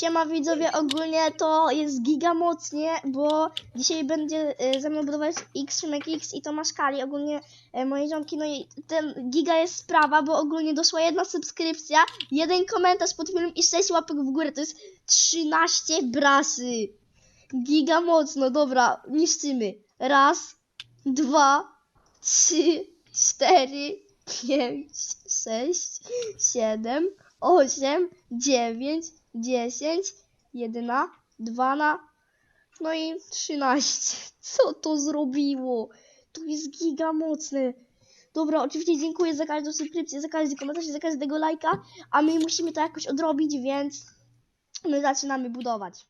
Siema widzowie, ogólnie to jest giga mocnie, bo dzisiaj będzie e, ze mną budować X, Szymek X i Tomasz Kali, ogólnie e, moje ziomki, no i ten giga jest sprawa, bo ogólnie doszła jedna subskrypcja, jeden komentarz pod filmem i 6 łapek w górę, to jest 13 brasy. Giga mocno, dobra, niszczymy. Raz, dwa, trzy, cztery, pięć, sześć, siedem, osiem, dziewięć, dziesięć, jedna, dwana, no i trzynaście. Co to zrobiło? To jest giga mocne. Dobra, oczywiście dziękuję za każdą subskrypcję, za każdy komentarz, za każdego lajka, a my musimy to jakoś odrobić, więc my zaczynamy budować.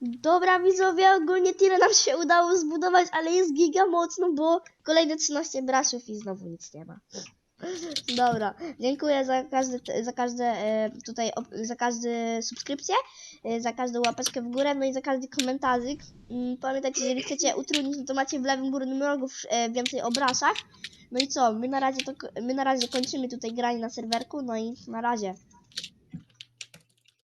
Dobra widzowie, ogólnie tyle nam się udało zbudować, ale jest giga mocno, bo kolejne 13 braszów i znowu nic nie ma. Dobra, dziękuję za każde, za każde e, tutaj, za każde subskrypcję, e, za każdą łapeczkę w górę, no i za każdy komentarzyk. Mm, Pamiętajcie, jeżeli chcecie utrudnić, to macie w lewym górnym rogu e, więcej o braszach. No i co, my na razie to, my na razie kończymy tutaj granie na serwerku, no i na razie.